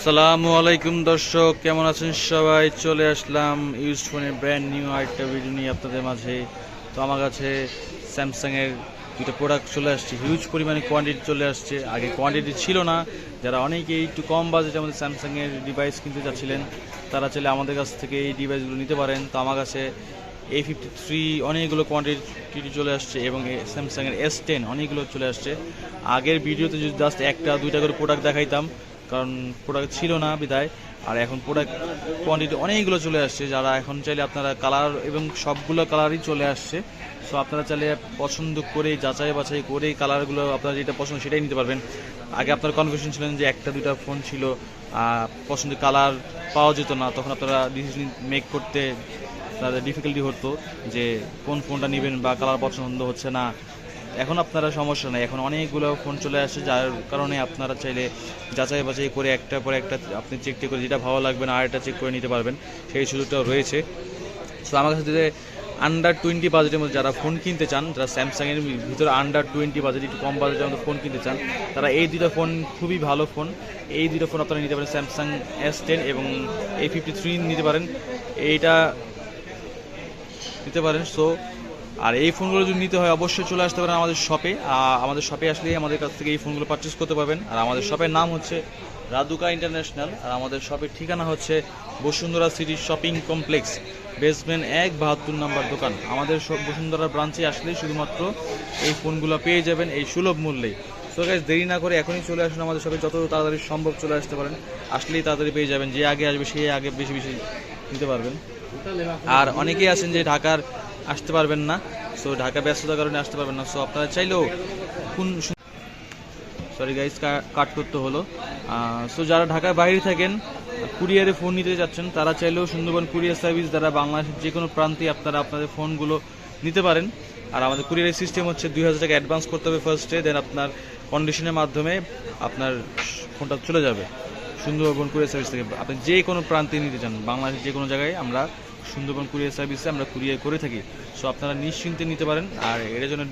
আসসালামু আলাইকুম দর্শক, কেমন আছেন সবাই? চলে আসলাম ইউজ ফোনের ব্র্যান্ড নিউ আরেকটা ভিডিও নিয়ে আপনাদের মাঝে। তো আমার কাছে স্যামসাংয়ের দুটো প্রোডাক্ট চলে আসছে হিউজ পরিমাণে কোয়ান্টিটি চলে আসছে। আগে কোয়ান্টিটি ছিল না, যারা অনেকেই একটু কম বাজেটের মধ্যে স্যামসাংয়ের ডিভাইস কিনতে চাচ্ছিলেন, তারা চাইলে আমাদের কাছ থেকে এই ডিভাইসগুলো নিতে পারেন। তো আমার কাছে এ ফিফটি থ্রি অনেকগুলো কোয়ান্টিটি চলে আসছে এবং স্যামসাংয়ের এস টেন অনেকগুলো চলে আসছে। আগের ভিডিওতে যদি জাস্ট একটা দুইটা করে প্রোডাক্ট দেখাইতাম কারণ প্রোডাক্ট ছিল না বিদায়। আর এখন প্রোডাক্ট কোয়ান্টিটি অনেকগুলো চলে আসছে, যারা এখন চাইলে আপনারা কালার এবং সবগুলো কালারই চলে আসছে। সো আপনারা চাইলে পছন্দ করে যাচাই বাছাই করে কালারগুলো আপনারা যেটা পছন্দ সেটাই নিতে পারবেন। আগে আপনার কনফিউশন ছিলেন যে একটা দুটা ফোন ছিল পছন্দের কালার পাওয়া যেত না, তখন আপনারা ডিসিশন মেক করতে তাদের ডিফিকাল্টি হতো যে কোন ফোনটা নেবেন বা কালার পছন্দ হচ্ছে না। এখন আপনারা সমস্যা নেই। এখন অনেকগুলো ফোন চলে আসছে যার কারণে আপনারা চাইলে যাচাই বাছাই করে একটা পরে একটা আপনি চেকটি করে যেটা ভালো লাগবে না আরেকটা চেক করে নিতে পারবেন, সেই সুযোগটাও রয়েছে। সো আমার কাছে যে আন্ডার টোয়েন্টি বাজেটের মধ্যে যারা ফোন কিনতে চান, যারা স্যামসাংয়ের ভিতরে আন্ডার টোয়েন্টি বাজেট একটু কম বাজেটের মধ্যে ফোন কিনতে চান, তারা এই দুটো ফোন খুবই ভালো ফোন এই দুটো ফোন আপনারা নিতে পারেন স্যামসাং এস টেন এবং এই ফিফটি থ্রি নিতে পারেন। এইটা নিতে পারেন। সো আর এই ফোনগুলো যদি নিতে হয়, অবশ্যই চলে আসতে পারেন আমাদের শপে আমাদের শপে আসলেই আমাদের কাছ থেকে এই ফোনগুলো পারচেস করতে পারবেন। আর আমাদের শপের নাম হচ্ছে রাদুকা ইন্টারন্যাশনাল আর আমাদের শপের ঠিকানা হচ্ছে Bashundhara city shopping complex basement এক, বাহাত্তর নাম্বার দোকান। আমাদের সব বসুন্ধরা ব্রাঞ্চে আসলেই শুধুমাত্র এই ফোনগুলো পেয়ে যাবেন এই সুলভ মূল্যেই। সো গাইজ দেরি না করে এখনই চলে আসুন আমাদের শপে যত তাড়াতাড়ি সম্ভব চলে আসতে পারেন। আসলেই তাড়াতাড়ি পেয়ে যাবেন। যে আগে আসবে সেই আগে বেশি বেশি নিতে পারবেন। আর অনেকেই আছেন যে ঢাকার আসতে পারবেন না। সো ঢাকা ব্যস্ততার কারণে আসতে পারবেন না। সো আপনারা চাইলেও কোন সরি গাইজ কাট করতে হলো। সো যারা ঢাকার বাইরে থাকেন, কুরিয়ারে ফোন নিতে যাচ্ছেন, তারা চাইলেও সুন্দরবন কুরিয়ার সার্ভিস দ্বারা বাংলাদেশের যে কোনো প্রান্তে আপনারা আপনাদের ফোনগুলো নিতে পারেন। আর আমাদের কুরিয়ারের সিস্টেম হচ্ছে দুই হাজার টাকা অ্যাডভান্স করতে হবে ফার্স্টে দেন আপনার কন্ডিশনের মাধ্যমে আপনার ফোনটা চলে যাবে। সুন্দরবন কুরিয়ার সার্ভিস থেকে। আপনি যে কোনো প্রান্তে নিতে চান, বাংলাদেশের যে কোনো জায়গায় আমরা সুন্দরবন কুরিয়ার সার্ভিসে আমরা কুরিয়ার করে থাকি। সো আপনারা নিশ্চিন্তে নিতে পারেন। আর এর জন্য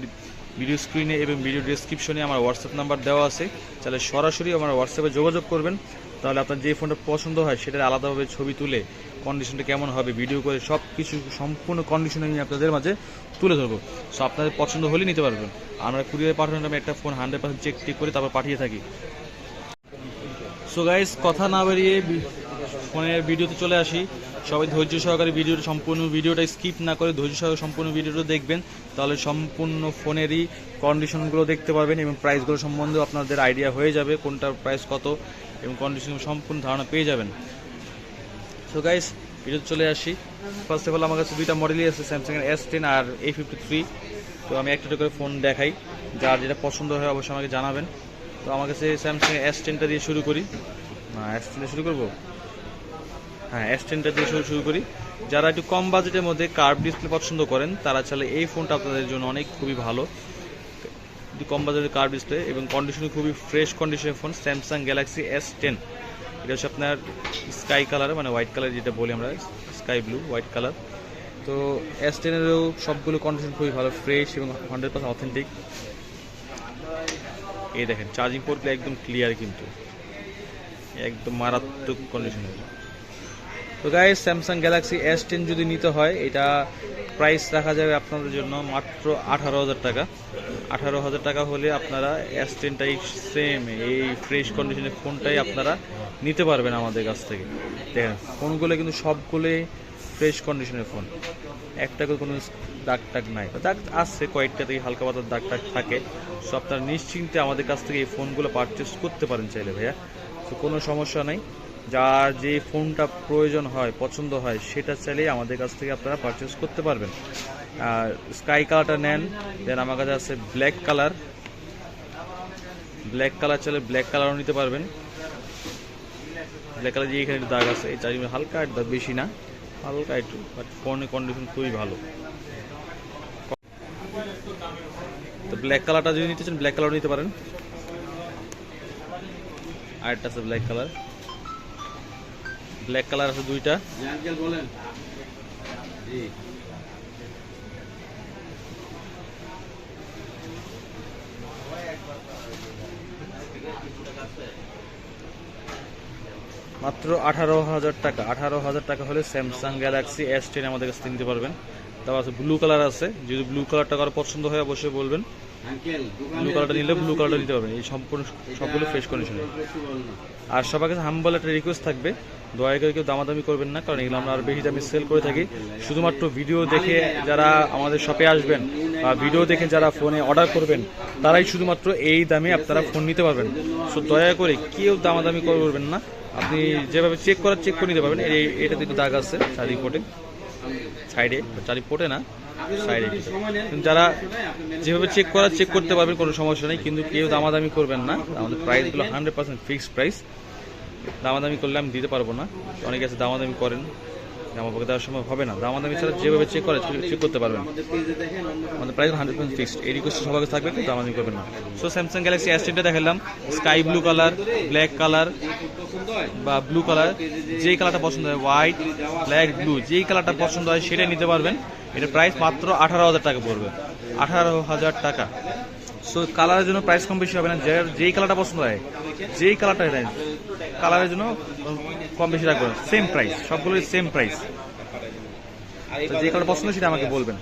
ভিডিও স্ক্রিনে এবং ভিডিও ডেসক্রিপশনে আমার হোয়াটসঅ্যাপ নাম্বার দেওয়া আছে। তাহলে সরাসরি আমার হোয়াটসঅ্যাপে যোগাযোগ করবেন। তাহলে আপনার যে ফোনটা পছন্দ হয়, সেটার আলাদাভাবে ছবি তুলে কন্ডিশনটা কেমন হবে ভিডিও করে সব কিছু সম্পূর্ণ কন্ডিশনে আমি আপনাদের মাঝে তুলে ধরবো। সো আপনাদের পছন্দ হলে নিতে পারবেন। আমরা কুরিয়ার পাঠানোর আমি একটা ফোন হান্ড্রেড পার্সেন্ট চেক টেক করে তারপর পাঠিয়ে থাকি। সো গাইস কথা না বেরিয়ে ফোনের ভিডিওতে চলে আসি। সবাই ধৈর্য সহকারে ভিডিওটা সম্পূর্ণ ভিডিওটা স্কিপ না করে ধৈর্য সহকারে সম্পূর্ণ ভিডিওটা দেখবেন। তাহলে সম্পূর্ণ ফোনেরই কন্ডিশনগুলো দেখতে পারবেন এবং প্রাইসগুলো সম্বন্ধেও আপনাদের আইডিয়া হয়ে যাবে কোনটার প্রাইস কত এবং কন্ডিশন সম্পূর্ণ ধারণা পেয়ে যাবেন। সো গাইস ভিডিও চলে আসি। ফার্স্ট অফ অল আমার কাছে দুইটা মডেলই আছে স্যামসাংয়ের এস টেন আর এ ফিফটি থ্রি তো আমি একটা করে ফোন দেখাই, যার যেটা পছন্দ হয় অবশ্যই আমাকে জানাবেন। তো আমার কাছে স্যামসাং এস টেনটা দিয়ে শুরু করি। না এস টেনটা শুরু করব? হ্যাঁ এস টেনটা দিয়ে শুরু শুরু করি। যারা একটু কম বাজেটের মধ্যে কার্ভ ডিসপ্লে পছন্দ করেন, তারা চাইলে এই ফোনটা আপনাদের জন্য অনেক খুবই ভালো। একটু কম বাজেটের কার্ভ ডিসপ্লে এবং কন্ডিশনে খুবই ফ্রেশ কন্ডিশনের phone Samsung Galaxy S ten এটা হচ্ছে আপনার স্কাই কালার মানে হোয়াইট কালার যেটা বলি আমরা স্কাই ব্লু হোয়াইট কালার তো এস টেনেরও সবগুলো কন্ডিশন খুবই ভালো ফ্রেশ এবং হান্ড্রেড পার্সেন্ট অথেন্টিক এই দেখেন চার্জিং পোর্টগুলো একদম ক্লিয়ার কিন্তু। একদম মারাত্মক কন্ডিশনের তো guy Samsung Galaxy S ten যদি নিতে হয়, এটা প্রাইস রাখা যাবে আপনাদের জন্য মাত্র আঠারো হাজার টাকা। আঠারো হাজার টাকা হলে আপনারা এস টেনটাই সেম এই ফ্রেশ কন্ডিশনের ফোনটাই আপনারা নিতে পারবেন আমাদের কাছ থেকে। দেখেন ফোনগুলো কিন্তু সবগুলোই ফ্রেশ কন্ডিশনের ফোন একটা করে কোনো দাগ টাগ নাই দাগ আসছে কয়েকটা থেকে হালকা পাতার দাগ টাগ থাকে। সো আপনারা নিশ্চিন্তে আমাদের কাছ থেকে এই ফোনগুলো পারচেস করতে পারেন চাইলে ভাইয়া। তো কোনো সমস্যা নাই। যার যে ফোনটা প্রয়োজন হয়, পছন্দ হয়, সেটা চাইলেই আমাদের কাছ থেকে আপনারা পারচেস করতে পারবেন। আর স্কাই কালারটা নেন দেন আমার কাছে আছে ব্ল্যাক কালার ব্ল্যাক কালার চাইলে ব্ল্যাক কালারও নিতে পারবেন। ব্ল্যাক কালার যে এখানে দাগ আছে এই চারিদিকে হালকা একটু দাগ বেশি না, হালকা একটু বাট ফোনের কন্ডিশন খুবই ভালো। তো ব্ল্যাক কালারটা যদি নিতে চান ব্ল্যাক কালারও নিতে পারেন। আরেকটা আছে ব্ল্যাক কালার ব্ল্যাক কালার আছে দুইটা। বলেন। মাত্র আঠারো হাজার টাকা। আঠারো হাজার টাকা হলে স্যামসাং গ্যালাক্সি এস টেন আমাদের কাছে নিতে পারবেন। তারপর আছে ব্লু কালার আছে। যদি ব্লু কালারটা কারও পছন্দ হয় অবশ্যই বলবেন। ব্লু কালারটা নিলে ব্লু কালারটা নিতে পারবেন। এই সম্পূর্ণ সবগুলো ফ্রেশ কন্ডিশনে আর সবার কাছে হাম্বল একটা রিকোয়েস্ট থাকবে। দয়া করে কেউ দামাদামি করবেন না কারণ এগুলো আমরা আরও বেশি দামে সেল করে থাকি। শুধুমাত্র ভিডিও দেখে যারা আমাদের শপে আসবেন বা ভিডিও দেখে যারা ফোনে অর্ডার করবেন তারাই শুধুমাত্র এই দামে আপনারা ফোন নিতে পারবেন। সো দয়া করে কেউ দামাদামি করবেন না। আপনি যেভাবে চেক করার চেক করে নিতে পারবেন। এই এটা কিন্তু দাগ আছে চারি কোটে সাইডে, চারি পোটে না, সাইডে। যারা যেভাবে চেক করা চেক করতে পারবেন, কোনো সমস্যা নেই। কিন্তু কেউ দামাদামি করবেন না। আমাদের প্রাইসগুলো হান্ড্রেড পার্সেন্ট ফিক্সড প্রাইস দামাদামি করলে আমি দিতে পারব না। অনেকে আছে দামাদামি করেন। আমার পক্ষে দেওয়ার সম্ভব হবে না। দামাদামি ছাড়া যেভাবে চেক করে চেক করতে পারবেন। আমাদের প্রাইস হান্ড্রেড পার্সেন্ট ফিক্সড এই রিকোয়েস্ট সবার থাকবে, কিন্তু দামাদামি করবেন না। সো স্যামসাং গ্যালাক্সি এস টেনটা দেখালাম। Sky blue colour black colour বা ব্লু কালার যেই কালারটা পছন্দ হয় হোয়াইট ব্ল্যাক ব্লু যেই কালারটা পছন্দ হয়, সেটাই নিতে পারবেন। এটার প্রাইস মাত্র আঠারো হাজার টাকা পড়বে। আঠারো হাজার টাকা। সো কালারের জন্য প্রাইস কম বেশি হবে না। যেই কালারটা পছন্দ হয়, যেই কালারটা নেন কালারের জন্য কম বেশি রাখবেন সেম প্রাইস সবগুলোই সেম প্রাইস যে কালার পছন্দ সেটা আমাকে বলবেন।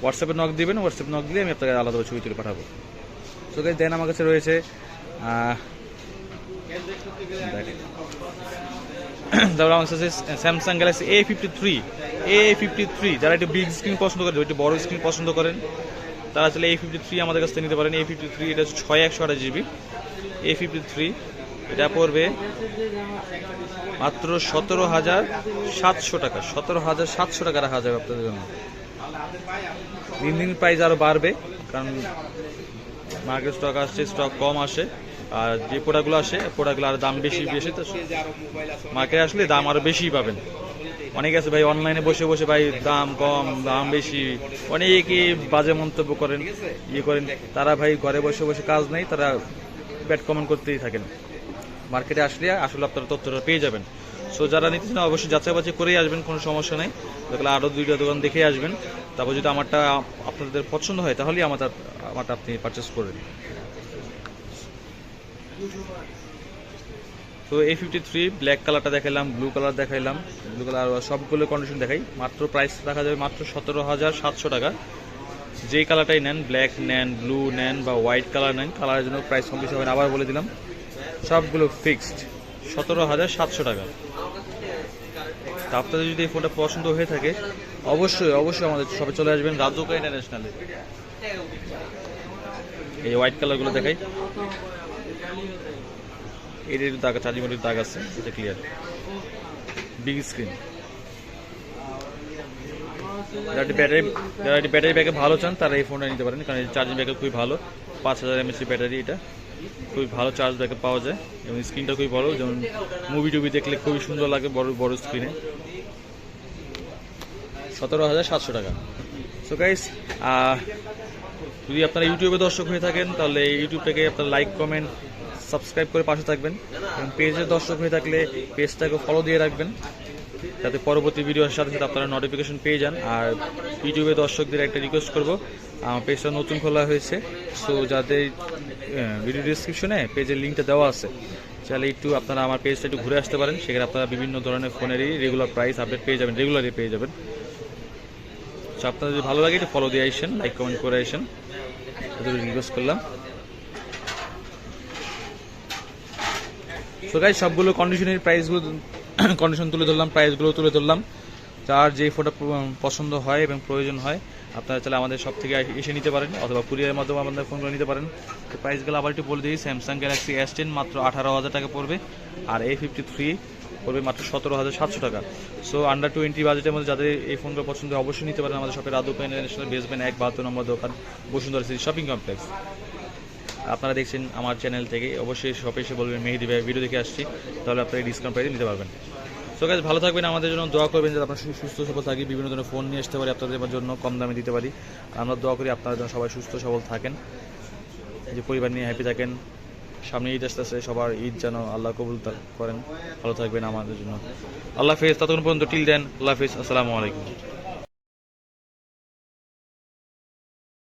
হোয়াটসঅ্যাপে নক দিবেন হোয়াটসঅ্যাপে নক দিলে আমি আপনাকে আলাদাভাবে ছবি তুলে পাঠাবো। সো গাইস দেন আমার কাছে রয়েছে তারপর আমার কাছে Samsung Galaxy A fifty three A fifty three যারা একটু বিগ স্ক্রিন পছন্দ করেন একটু বড় স্ক্রিন পছন্দ করেন তারা আসলে এ ফিফটি থ্রি আমাদের কাছ থেকে নিতে পারেন। এ ফিফটি থ্রি এটা ছয় একশো আঠাশ জিবি এ ফিফটি থ্রি এটা পড়বে মাত্র সতেরো হাজার সাতশো টাকা। সতেরো হাজার সাতশো টাকা রাখা যাবে আপনাদের জন্য। দিন দিন প্রাইস আরও বাড়বে, কারণ মার্কেট স্টক আসছে স্টক কম আসে, আর যে প্রোডাক্টগুলো আসে প্রোডাক্টগুলো আর দাম বেশি বেশি, তো মার্কেটে আসলে দাম আরও বেশি পাবেন। অনেকে আছে ভাই অনলাইনে বসে বসে ভাই দাম কম, দাম বেশি, অনেকে বাজে মন্তব্য করেন ইয়ে করেন। তারা ভাই ঘরে বসে বসে কাজ নেই, তারা ব্যাট কমেন্ট করতেই থাকেন। মার্কেটে আসলে আসলে আপনারা তথ্যটা পেয়ে যাবেন। সো যারা নিতে চান অবশ্যই যাচাই বাছাই করেই আসবেন, কোনো সমস্যা নেই। দেখলে আরও দুইটা দোকান দেখে আসবেন। তারপর যদি আমারটা আপনাদের পছন্দ হয়, তাহলেই আমারটা আমারটা আপনি পারচেস করবেন তো এই ফিফটি থ্রি ব্ল্যাক কালারটা দেখাইলাম ব্লু কালার দেখাইলাম ব্লু কালার সবগুলো কন্ডিশন দেখাই। মাত্র প্রাইস রাখা যাবে মাত্র সতেরো হাজার সাতশো টাকা। যেই কালারটাই নেন ব্ল্যাক নেন ব্লু নেন বা হোয়াইট কালার নেন কালারের জন্য প্রাইস কম বেশি হবে। আবার বলে দিলাম, সবগুলো ফিক্সড সতেরো হাজার সাতশো টাকা। তা আপনাদের যদি এই ফোনটা পছন্দ হয়ে থাকে, অবশ্যই অবশ্যই আমাদের সবে চলে আসবেন রাজুকা ইন্টারন্যাশনালে এই হোয়াইট কালারগুলো দেখাই। একটু দাগ চার্জিং মোটের দাগ আছে, এটা ক্লিয়ার বিগ স্ক্রিন যারা একটু ব্যাটারি যারা একটু ব্যাটারি ব্যাকে ভালো চান, তারা এই ফোনটা নিতে পারেন, কারণ চার্জিং ব্যাকআপ খুবই ভালো। পাঁচ হাজার এমএসি ব্যাটারি এটা, খুবই ভালো চার্জ ব্যাকআপ পাওয়া যায়, এবং স্ক্রিনটা খুবই বড়, যেমন মুভি টুভি দেখলে খুবই সুন্দর লাগে বড় বড় স্ক্রিনে সতেরো হাজার সাতশো টাকা। সো গাইস যদি আপনারা ইউটিউবে দর্শক হয়ে থাকেন, তাহলে ইউটিউবটাকে আপনারা লাইক কমেন্ট সাবস্ক্রাইব করে পাশে থাকবেন এবং পেজের দর্শক হয়ে থাকলে পেজটাকে ফলো দিয়ে রাখবেন। যাতে পরবর্তী ভিডিওর সাথে সাথে আপনারা নোটিফিকেশন পেয়ে যান। আর ইউটিউবে দর্শকদের একটা রিকোয়েস্ট করব আমার পেজটা নতুন খোলা হয়েছে। সো যাদের ভিডিও ডিসক্রিপশনে পেজের লিঙ্কটা দেওয়া আছে, চাইলে একটু আপনারা আমার পেজটা একটু ঘুরে আসতে পারেন। সেখানে আপনারা বিভিন্ন ধরনের ফোনেরই রেগুলার প্রাইস আপডেট পেয়ে যাবেন রেগুলারই পেয়ে যাবেন। সো আপনাদের যদি ভালো লাগে, একটু ফলো দিয়ে আসেন লাইক কমেন্ট করে আসেন। রিকোয়েস্ট করলাম। তো গাই সবগুলো কন্ডিশনের প্রাইসগুলো কন্ডিশন তুলে ধরলাম প্রাইসগুলো তুলে ধরলাম। যার যেই ফোনটা পছন্দ হয় এবং প্রয়োজন হয়, আপনারা চাইলে আমাদের সব থেকে এসে নিতে পারেন, অথবা কুরিয়ারের মাধ্যমে আমাদের ফোনগুলো নিতে পারেন। তো প্রাইসগুলো আবার একটু বলে দিই স্যামসাং গ্যালাক্সি এস টেন মাত্র আঠারো হাজার টাকা পড়বে, আর এ ফিফটি থ্রি পড়বে মাত্র সতেরো হাজার সাতশো টাকা। সো আন্ডার টোয়েন্টি বাজেটের মধ্যে যাদের এই ফোনগুলো পছন্দ অবশ্যই নিতে পারেন আমাদের শপের রাধুকা ইন্টারন্যাশনাল বেসবেন এক বাহাত্তর নম্বর দোকান, বসুন্ধরা সিটি শপিং কমপ্লেক্স আপনারা দেখছেন আমার চ্যানেল থেকে, অবশ্যই শপে এসে বলবেন, মেহেদি ভাই ভিডিও দেখে আসছি, তাহলে আপনারা ডিসকাউন্ট প্রাইসে নিতে পারবেন। সো গাইজ ভালো থাকবেন, আমাদের জন্য দোয়া করবেন যাতে আপনার সুস্থ, সবল থাকি, বিভিন্ন ধরনের ফোন নিয়ে আসতে পারি, আপনাদের জন্য কম দামে দিতে পারি। আমরা দোয়া করি আপনারা যেন সবাই সুস্থ, সবল থাকেন, যে পরিবার নিয়ে হ্যাপি থাকেন, সামনে ঈদ আসতেছে, সবার ঈদ যেন আল্লাহ কবুল করেন। ভালো থাকবেন আমাদের জন্য। আল্লাহ হাফেজ, ততক্ষণ পর্যন্ত টিল দেন আল্লাহ হাফেজ, আসসালামু আলাইকুম।